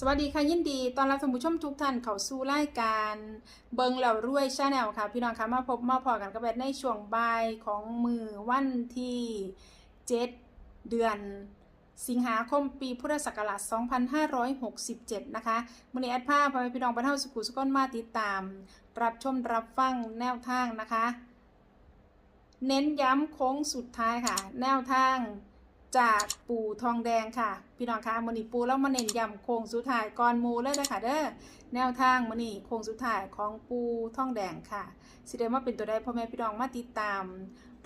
สวัสดีค่ะยินดีตอนรับท่านผู้ชมทุกท่านเข้าสู่รายการเบิงแล้วรวยชาแนลค่ะ พี่น้องคะมาพบมาพอกันกับแบบในช่วงบ่ายของมือวันที่ 7 เดือน สิงหาคมปีพุทธศักราช 2567 นะคะมื้อนี้แอดภาพพอให้พี่น้องบรรเทาสุขุสุขนมาติดตาม รับชมรับฟังแนวทางนะคะ เน้นย้ำโค้งสุดท้ายค่ะ แนวทาง จากปู่ทองแดงค่ะ พี่น้องคะมือนีปูแล้วมาเน้นย้ำโค้งสุดท้ายก่อนหมูเลยนะคะเด้อแนวทางมือนีโค้งสุดท้ายของปูทองแดงค่ะสิเดมาเป็นตัวใดพ่อแม่พี่น้องมาติดตาม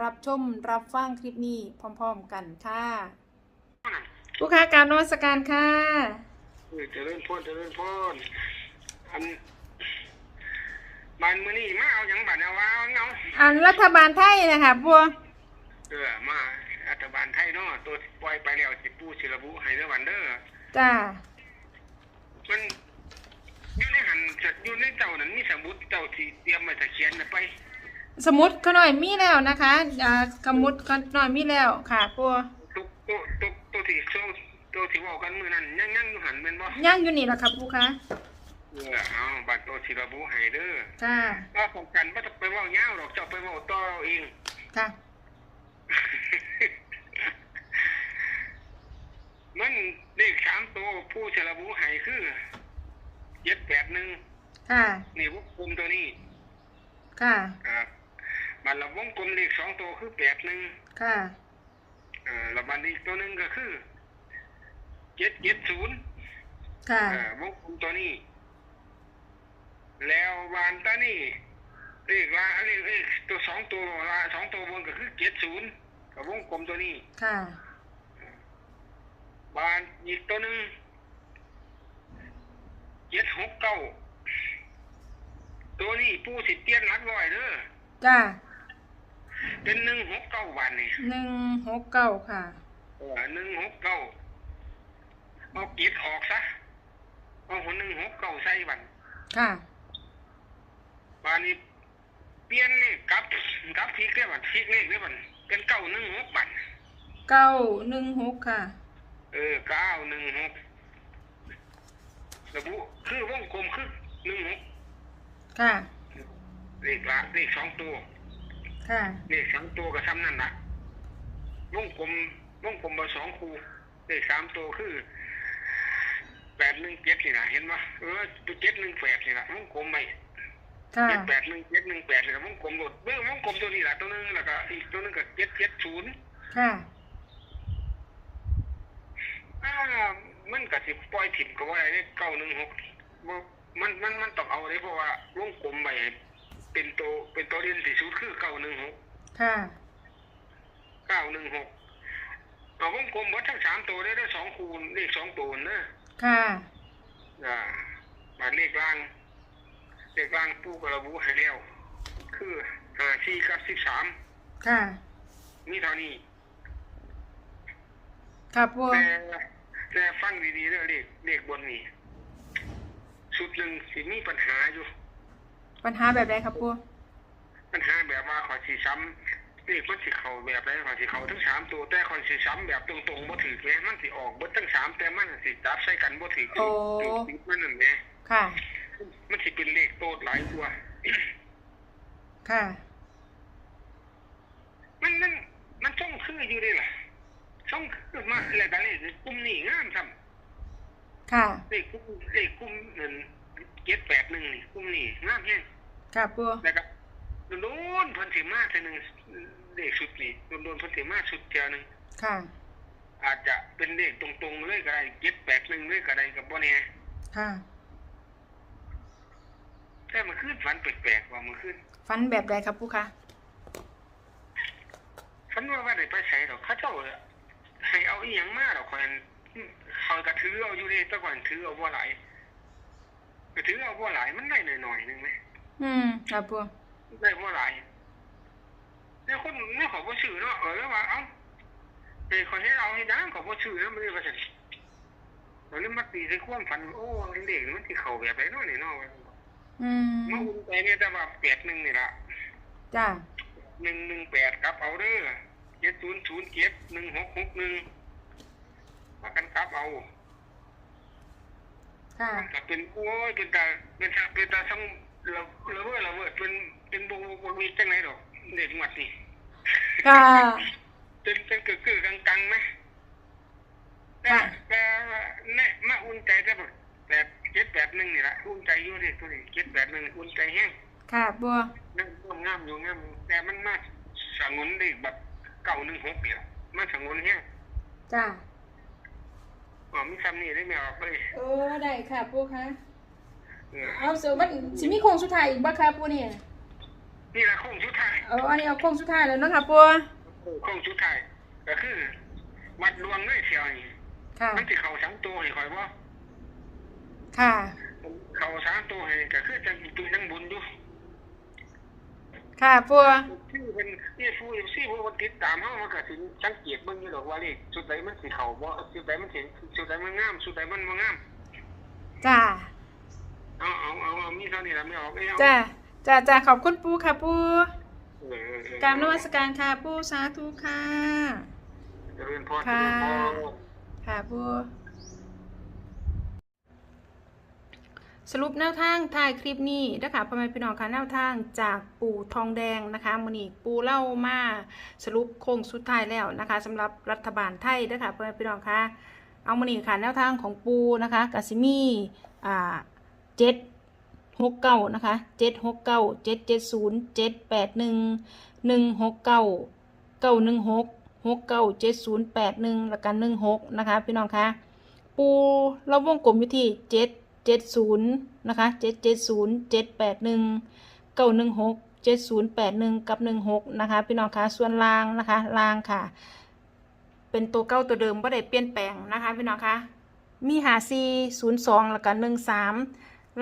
รับชมรับฟังคลิปนี้พร้อม ๆ กันค่ะผู้ค้าการนวัตการค่ะเออเจริญพรเจริญพรอันบ้านมื้อนี้มาเอาหยังบัดเอาว่าเงาอันรัฐบาลไทยนะคะบัวเออมา รัฐบาลไทยเนาะตัวปล่อยไปแล้วสิปูสิระบุให้เด้อวันเด้อจ้ามันอยู่ในหันอยู่ในเจ้านั้นมีสมุดเจ้าที่เตรียมไว้ถ้าเขียนน่ะไป สมุดก็หน่อยมีแล้วนะคะอ่ากำมุดก็หน่อยมีแล้วค่ะบัวตุกตัวตุกตัวที่โซตัวที่เว้ากันมื้อนั้นยังยังอยู่หันแม่นบ่ย่างอยู่นี่แหละครับผู้ค้าเออเอาบัดตัวสิระบุให้เด้อค่ะว่าป้องกันบ่ต้องไปเว้ายาวหรอกเจ้าไปเว้าต่อเอาเองค่ะ มันเลขสามตัวผู้ฉระบุให้คือเจ็ดแปดหนึ่งค่ะนี่วงกลมตัวนี้ ค่ะครับบัตรละวงกลมเลขสองตัวคือแปดหนึ่งค่ะเอ่อแล้วบัตรอีกตัวหนึ่งก็คือเจ็ดเจ็ดศูนย์ค่ะเอ่อวงกลมตัวนี้ แล้ววันตัวนี้เลขละเลขเลขตัวสองตัวละสองตัวบนก็คือเจ็ดศูนย์กับวงกลมตัวนี้ ค่ะ บานอีกตัวหนึ่งเจ็ดหกเก้าตัวนี้ผู้สิเตียนหลักร้อยเด้อจ้าเป็นหนึ่งหกเก้าวันนี่หนึ่งหกเก้าค่ะเออหนึ่งหกเก้าเอาเกียรออกซะเอาหัวหนึ่งหกเก้าใส่บันค่ะบานนี้เปลี่ยนเลขกลับกลับทีเรียบันทีเลขเรียบันเป็นเก้าหนึ่งหกบันเก้าหนึ่งหกค่ะ เออเก้าหนึ่งหกระบุคือวงกลมคือหนึ่งหกค่ะ เลขละเลขสองตัวค่ะ เลขสามตัวกับซ้ำนั่นละวงกลมวงกลมมาสองคูเลขสามตัวคือแปดหนึ่งเจ็ดนี่นะเห็นปะเออตัวเจ็ดหนึ่งแปดนี่ละวงกลมไปค่ะ เจ็ดแปดหนึ่งเจ็ดหนึ่งแปดนี่ละวงกลมหมดเบื้องวงกลมตัวนี้ละตัวหนึงแล้วก็อีกตัวหนึงก็เจ็ดเจ็ดศูนย์ค่ะ อ่า มันก็สิปล่อยถิ่มก็ว่าอะไรเก้าหนึ่งหกมันมันมันต้องเอาเลยเพราะว่าวงกลมไปเป็นตัวเป็นตัวเรียนที่สุดคือเก้าหนึ่งหกค่ะเก้าหนึ่งหกเอาวงกลมหมดทั้งสามตัวได้ได้สองคูณเลขสองตัวนะค่ะอ่าบาทเลขล่างเลขล่างปูกระบุให้แล้วคือห้าสี่กับสิบสามค่ะมีเท่านี้ค่ะบัวแต่ แต่ฟังดีๆเด้อเลขเลขบนนี้สุดหนึ่งสิมีปัญหาอยู่ ปัญหาแบบใดครับบัวปัญหาแบบว่าขอสีซ้ำเลขมันสิเขาแบบไรขอสีเขาทั้งสามตัวแต่ขอสีซ้ำแบบตรงๆบ่ถือแม้มันสิออกเบิดทั้งสามแต่มันสิจับใส่กันบ่ถือจุดจุดมันนั่นแหละค่ะ มันสิเป็นเลขโตดหลายตัวค่ะ มันมันมันช่องคืออยู่เลยล่ะ ช่องคือมาแล้วก็เลขกลุ่มนี้งามซ้ค่ะำเลขกลุ่มเลขกลุ่มนั่นเจ็ดแปดหนึ่งนี่กลุ่มนี้งามแฮงค่ะบัวแล้วก็โดนๆเพิ่นสิมาเทื่อหนึงเลขสุดนี่โดนๆเพิ่นสิมาสุดเทื่อหนึงค่ะ อาจจะเป็นเลขตรงๆเลยก็ได้เจ็ดแปดหนึ่งเลยก็ได้กับบ่แน่ค่ะแต่มันขึ้นฝันแปลกๆว่ามันขึ้นฟันแบบใดครับผู้คะฝันว่าว่าได้ไปใช้ดอกเขาเจ้า ให้เอาอีหยังมาดอกคอยเขาก็ถือเอาอยู่เด้แต่ก่อนถือเอาบ่หลายก็ถือเอาบ่หลายมันได้หน่อยๆนึงไหมอืมค่ะบัวได้บ่หลายเนี่ยคนเนี่ยเขอบ่ซื้อเนาะเออแล้วว่าเอ้าเฮ้ยคนให้เราให้ดังเขอบ่ซื้อแล้วมันเลยว่าซั่นเราเลยมาตีใส่ความฝันโอ้เด็กๆมันสิเข้าแบบไหนเนาะนี่เนาะอืมมาอุ่นใจเนี่ยแต่ว่าแปดหนึ่งนี่ละจ้าหนึ่งหนึ่งแปดกลับเอาเด้อ เจ็ดศูนย์ศูนย์เจ็ดหนึ่งหกหกหนึ่งมากันกลับเอาค่ะมันก็เป็นโอ้ยเป็นตาเป็นตาเป็นตาทั้งระระเบิดระเบิดเป็นเป็นวงวงวีจังไหนดอกเด็กหมัดนี่ค่ะ เป็นเป็นกึกกึกกังกังๆไหมแต่ค่ะ แต่เนี่ยมาอุ่นใจแต่แบบแบบเจ็ดแบบหนึ่งนี่ละอุ่นใจอยู่ดิตัวนี้เจ็ดแบบหนึ่งอุ่นใจแห้ง ค่ะบัวนั่งงามอยู่งามอยู่แต่มันมาสังนได้แบบ เก่าหนึ่งหกเดียวมาสังนแห้งจ้าอ๋อมีคำนี้ได้ไหมออกเลยเออได้ค่ะปูค่ะเออเอาเสือมันสิมีโค้งสุดท้ายอีกบ่ค่ะปูเนี่ยนี่แหละโค้งสุดท้ายเอาอันนี้เอาโค้งสุดท้ายแล้วเนาะค่ะปูโค้งสุดท้ายก็คือ วัดดวงด้วยเที่ยวนี่ค่ะมันสิเข่าสามตัวให้คอยบ่ค่ะ เข่าสามตัวให้ก็คือจะตุยนั่งบุญอยู่ ค่ะปูชื่อเป็นนี่ฟูอยู่ซี่ผู้คนติดตามเฮามันก็สิสังเกตเบิ่งอยู่ดอกว่าเลขสุดใดมันสิเข้าบ่สุดใดมันสิสุดใดมันงามสุดใดมันบ่งามจ้าเอาเอาเอาเอามีเท่านี้ล่ะไม่ออกไม่เอาจ้าจ้าจ้าขอบคุณปูค่ะปูเออเออเออกรารนวัสการค่ะปูสาธุค่ะเจริญพรเจค่ะริญพรค่ะปู สรุปแนวทางถ่ายคลิปนี้นะคะพ่อแม่พี่น้องค่ะแนวทางจากปู่ทองแดงนะคะมือนี้ปูเล่ามาสรุปโค้งสุดท้ายแล้วนะคะสำหรับรัฐบาลไทยนะคะพ่อแม่พี่น้องค่ะเอามือนี้ค่ะแนวทางของปูนะคะกสิมี่อ่าเจ็ดหกเก้านะคะเจ็ดหกเก้าเจ็ดเจ็ดศูนย์เจ็ดแปดหนึ่งหนึ่งหกเก้าเก้าหนึ่งหกหกเก้าเจ็ดศูนย์แปดหนึ่งแล้วกันหนึ่งหกนะคะ พี่น้องคะปูเราวงกลมอยู่ที่เจ็ด เจ็ดศูนย์นะคะเจ็ดเจ็ดศูนย์เจ็ดแปดหนึ่งเก้าหนึ่งหกเจ็ดศูนย์แปดหนึ่งกับหนึ่งหกนะคะ พี่น้องคะส่วนล่างนะคะล่างค่ะ เป็นตัวเก้าตัวเดิมไม่ได้เปลี่ยนแปลงนะคะพี่น้องคะมีหาซีศูนย์สองแล้วกันหนึ่งสาม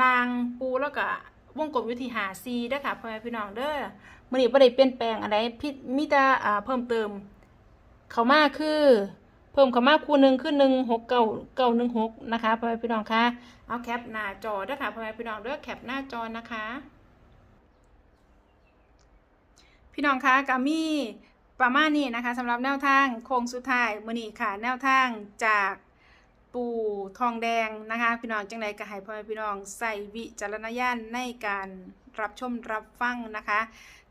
ลางปูแล้วก็วงกลมอยู่ที่หาซีด้อค่ะพ่อแม่พี่น้องเด้อมื่อนี้ไม่ได้เปลี่ยนแปลงอะไรพิมีแต่อ่าเพิ่มเติม เขามาคือ เพิ่มเขามาคู่หนึ่งคือหนึ่งหกเก้าเก้าหนึ่งหกนะคะพ่อแม่พี่น้องคะเอาแคปหน้าจอด้อค่ะพ่อแม่พี่น้องเด้อแคปหน้าจอนะคะ พี่น้องคะกามีประมาณนี้นะคะสำหรับแนวทางโค้งสุดท้ายมือนี้ค่ะ แนวทางจากปู่ทองแดงนะคะ พี่น้องจังไดก็ให้พ่อแม่พี่น้องใส่วิจารณญาณในการ รับชมรับฟังนะคะ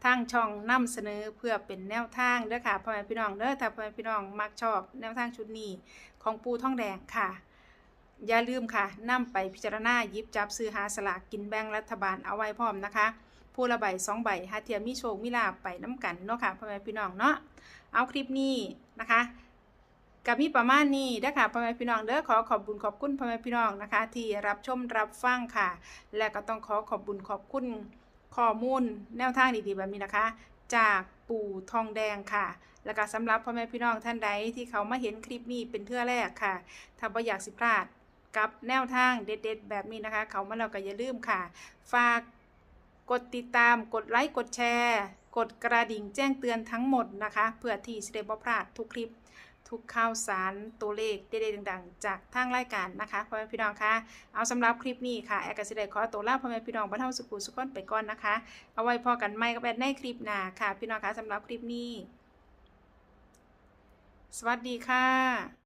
ทางช่องนำเสนอเพื่อเป็นแนวทางเด้อค่ะพ่อแม่พี่น้องเด้อถ้าพ่อแม่พี่น้องมักชอบแนวทางชุดนี้ของปู่องแดงค่ะ อย่าลืมค่ะนำไปพิจารณายิบจับซื้อหาสลากกินแบ่งรัฐบาลเอาไว้พร้อมนะคะผู้ละใบสองใบหาเทียมมีโชคมีลาบไปน้ำกันเนาะค่ะพ่อแม่พี่น้องเนาะเอาคลิปนี้นะคะ กับมีประมาณนี้เด้อค่ะพ่อแม่พี่น้องเด้อขอขอบบุญขอบคุณพ่อแม่พี่น้องนะคะ ที่รับชมรับฟังค่ะ และก็ต้องขอขอบบุญขอบคุณข้อมูลแนวทางดีๆแบบนี้นะคะ จากปู่ทองแดงค่ะ แล้วก็สำหรับพ่อแม่พี่น้องท่านใดที่เขามาเห็นคลิปนี้เป็นเทื่อแรกค่ะ ถ้าบ่อยากสิพลาดกับแนวทางเด็ดๆ แบบนี้นะคะ เขามาแล้วก็อย่าลืมค่ะ ฝากกดติดตามกดไลค์กดแชร์ กดกระดิ่งแจ้งเตือนทั้งหมดนะคะ เพื่อที่จะได้บ่พลาดทุกคลิป ทุกข่าวสารตัวเลขเด็ดๆดังๆ จากทางรายการนะคะพ่อแม่พี่น้องคะเอาสำหรับคลิปนี้ค่ะแอร์กสิเดขอตัวลาพ่อแม่พี่น้องบรรเทาสุขุสุขอนไปก่อนนะคะ เอาไว้พอกันไม่ก็แอดในคลิปหน้าค่ะ พี่น้องคะสำหรับคลิปนี้ สวัสดีค่ะ